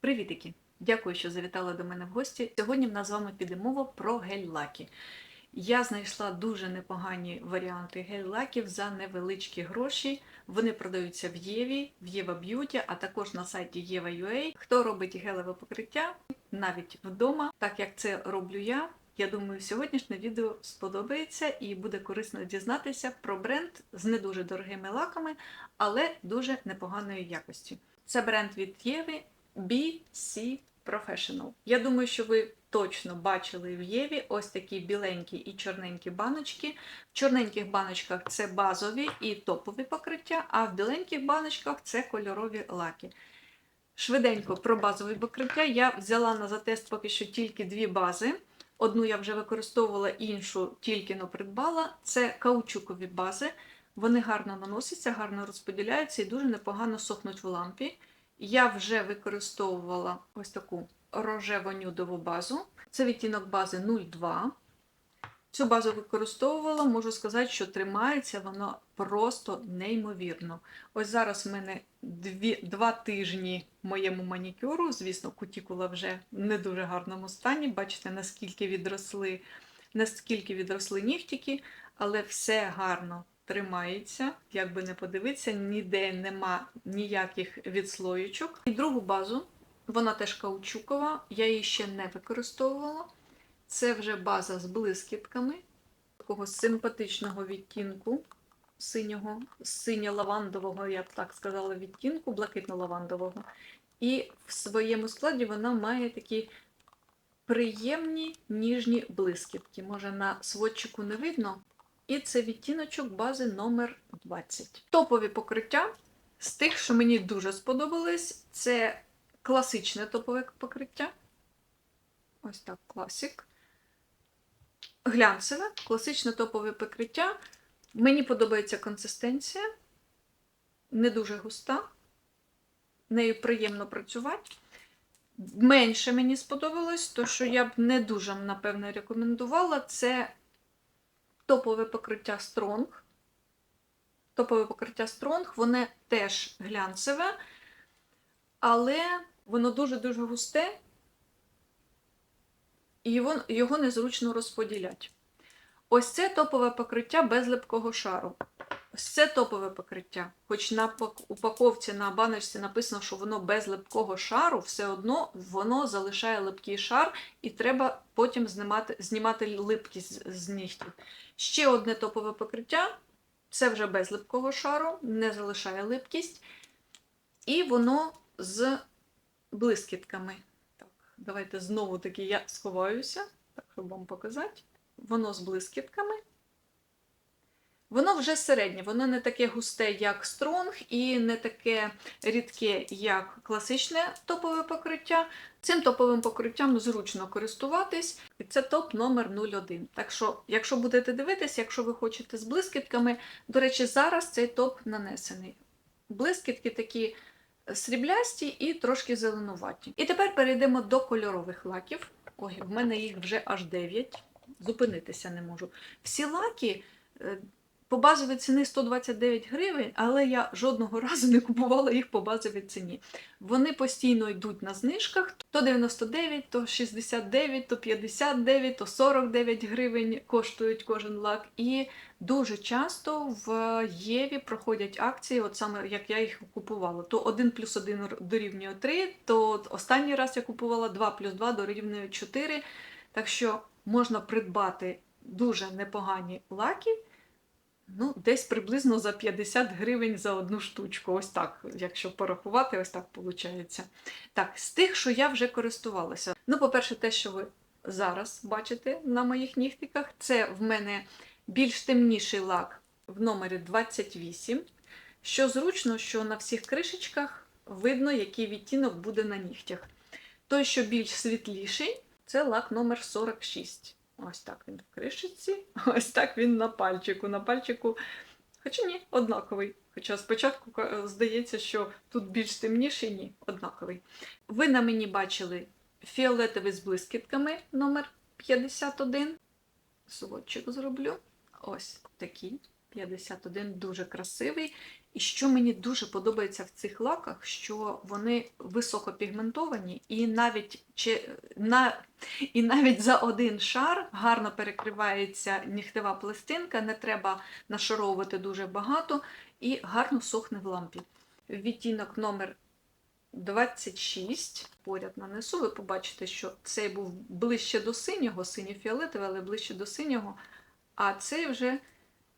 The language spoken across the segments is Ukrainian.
Привітики! Дякую, що завітали до мене в гості. Сьогодні в нас з вами піде мова про гель-лаки. Я знайшла дуже непогані варіанти гель-лаків за невеличкі гроші. Вони продаються в Єві, в Єва Б'юті, а також на сайті Єва.ua. Хто робить гелеве покриття навіть вдома, так як це роблю я. Я думаю, сьогоднішнє відео сподобається і буде корисно дізнатися про бренд з не дуже дорогими лаками, але дуже непоганої якості. Це бренд від Єви BC Professional. Я думаю, що ви точно бачили в Єві ось такі біленькі і чорненькі баночки. В чорненьких баночках це базові і топові покриття, а в біленьких баночках це кольорові лаки. Швиденько про базові покриття я взяла на затест поки що тільки дві бази. Одну я вже використовувала, іншу тільки но придбала. Це каучукові бази. Вони гарно наносяться, гарно розподіляються і дуже непогано сохнуть в лампі. Я вже використовувала ось таку рожево-нюдову базу. Це відтінок бази 02. Цю базу використовувала, можу сказати, що тримається вона просто неймовірно. Ось зараз в мене дві, два тижні моєму манікюру. Звісно, кутікула вже в не дуже гарному стані. Бачите, наскільки відросли, наскільки відросли нігтики, але все гарно тримається, як би не подивитися, ніде нема ніяких відслоєчок. І другу базу, вона теж каучукова, я її ще не використовувала. Це вже база з блискітками, такого симпатичного відтінку, синього, синьо-лавандового, я б так сказала, відтінку, блакитно-лавандового. І в своєму складі вона має такі приємні ніжні блискітки. Може, на сводчику не видно. І це відтіночок бази номер 20. Топові покриття з тих, що мені дуже сподобались, це класичне топове покриття. Ось так, класик. Глянцеве, класичне топове покриття. Мені подобається консистенція, не дуже густа, нею приємно працювати. Менше мені сподобалось, то що я б не дуже, напевно, рекомендувала, це топове покриття Strong. Топове покриття Strong, воно теж глянцеве, але воно дуже-дуже густе, і його, його незручно розподіляти. Ось це топове покриття без липкого шару. Ось це топове покриття. Хоч на упаковці на баночці написано, що воно без липкого шару, все одно воно залишає липкий шар, і треба потім знімати, знімати липкість з нігтів. Ще одне топове покриття це вже без липкого шару, не залишає липкість. І воно з блискітками. Так, Давайте знову таки я сховаюся, так, щоб вам показати. Воно з блискітками. Воно вже середнє, воно не таке густе, як Стронг, і не таке рідке, як класичне топове покриття. Цим топовим покриттям зручно користуватись, і це топ номер 01. Так що, якщо будете дивитися, якщо ви хочете з блискітками, до речі, зараз цей топ нанесений. Блискітки такі сріблясті і трошки зеленуваті. І тепер перейдемо до кольорових лаків. Ой, в мене їх вже аж 9. Зупинитися не можу. Всі лаки. По базовій ціні 129 гривень, але я жодного разу не купувала їх по базовій ціні. Вони постійно йдуть на знижках: то 99, то 69, то 59, то 49 гривень коштують кожен лак. І дуже часто в Єві проходять акції, от саме як я їх купувала. То 1 плюс 1 дорівнює 3, то останній раз я купувала 2 плюс 2 дорівнює 4. Так що можна придбати дуже непогані лаки. Ну, десь приблизно за 50 гривень за одну штучку. Ось так, якщо порахувати, ось так виходить. Так, з тих, що я вже користувалася. Ну, по-перше, те, що ви зараз бачите на моїх нігтиках, це в мене більш темніший лак в номері 28. Що зручно, що на всіх кришечках видно, який відтінок буде на нігтях. Той, що більш світліший, це лак номер 46. Ось так він в кришечці, ось так він на пальчику. На пальчику, хоча ні, однаковий. Хоча спочатку здається, що тут більш темніший, ні, однаковий. Ви на мені бачили фіолетовий з блискітками номер 51 Сводчик зроблю. Ось такий. 51 дуже красивий. І що мені дуже подобається в цих лаках, що вони високопігментовані, і навіть, чи, на, і навіть за один шар гарно перекривається нігтева пластинка, не треба нашаровувати дуже багато і гарно сохне в лампі. Відтінок номер 26. Поряд нанесу, ви побачите, що цей був ближче до синього, синьо-фіолетовий, але ближче до синього. А цей вже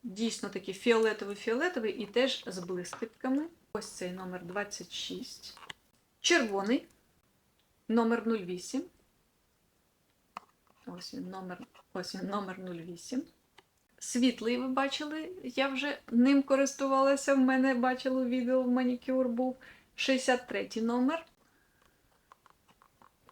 дійсно такий фіолетовий-фіолетовий і теж з блискітками. Ось цей номер 26. Червоний номер 08. Ось він номер, ось він номер 08. Світлий, ви бачили, я вже ним користувалася. В мене бачили відео в манікюр був. 63 номер.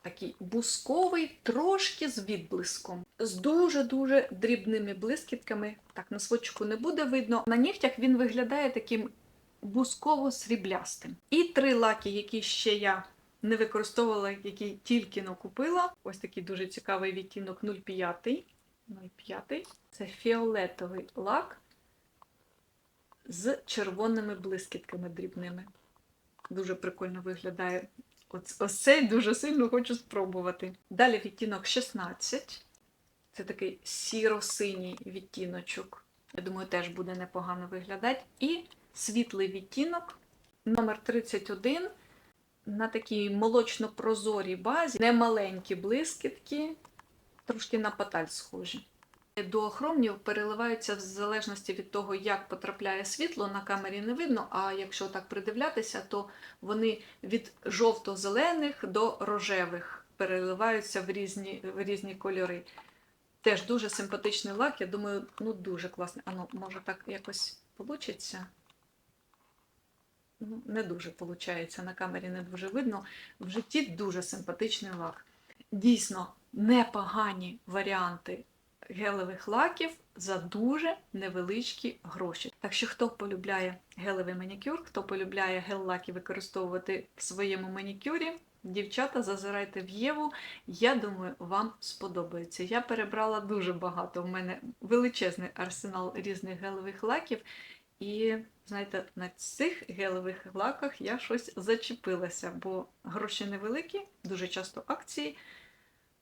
Такий бусковий, трошки з відблиском. З дуже-дуже дрібними блискітками. Так, на свочку не буде видно. На нігтях він виглядає таким бусково-сріблястим. І три лаки, які ще я не використовувала, які тільки но купила. Ось такий дуже цікавий відтінок 05. 05. Це фіолетовий лак з червоними блискітками дрібними. Дуже прикольно виглядає. Ось, цей дуже сильно хочу спробувати. Далі відтінок 16. Це такий сіро-синій відтіночок. Я думаю, теж буде непогано виглядати. І світлий відтінок номер 31 на такій молочно-прозорій базі, немаленькі блискітки, трошки на паталь схожі. До хромнів переливаються в залежності від того, як потрапляє світло, на камері не видно, а якщо так придивлятися, то вони від жовто-зелених до рожевих переливаються в різні, в різні кольори. Теж дуже симпатичний лак, я думаю, ну дуже класний. А ну, може так якось вийде? Ну, не дуже виходить, на камері не дуже видно. В житті дуже симпатичний лак. Дійсно, непогані варіанти гелевих лаків за дуже невеличкі гроші. Так що, хто полюбляє гелевий манікюр, хто полюбляє гел-лаки використовувати в своєму манікюрі, дівчата, зазирайте в Єву. Я думаю, вам сподобається. Я перебрала дуже багато. У мене величезний арсенал різних гелевих лаків. І, знаєте, на цих гелевих лаках я щось зачепилася, бо гроші невеликі, дуже часто акції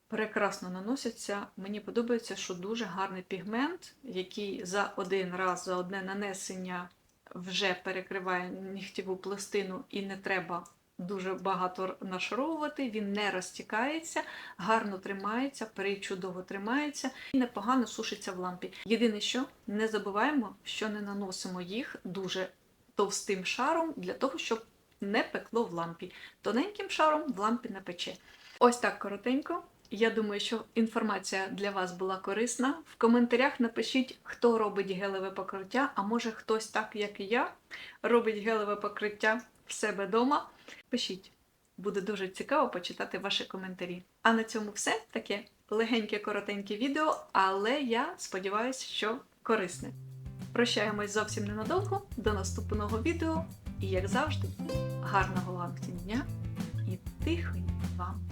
прекрасно наносяться. Мені подобається, що дуже гарний пігмент, який за один раз, за одне нанесення вже перекриває нігтєву пластину і не треба дуже багато нашаровувати, він не розтікається, гарно тримається, причудово тримається і непогано сушиться в лампі. Єдине, що не забуваємо, що не наносимо їх дуже товстим шаром для того, щоб не пекло в лампі. Тоненьким шаром в лампі не пече. Ось так коротенько. Я думаю, що інформація для вас була корисна. В коментарях напишіть, хто робить гелеве покриття, а може хтось, так як і я, робить гелеве покриття в себе вдома. Пишіть, буде дуже цікаво почитати ваші коментарі. А на цьому все таке легеньке, коротеньке відео, але я сподіваюся, що корисне. Прощаємось зовсім ненадовго. До наступного відео. І, як завжди, гарного вам дня і тихої вам.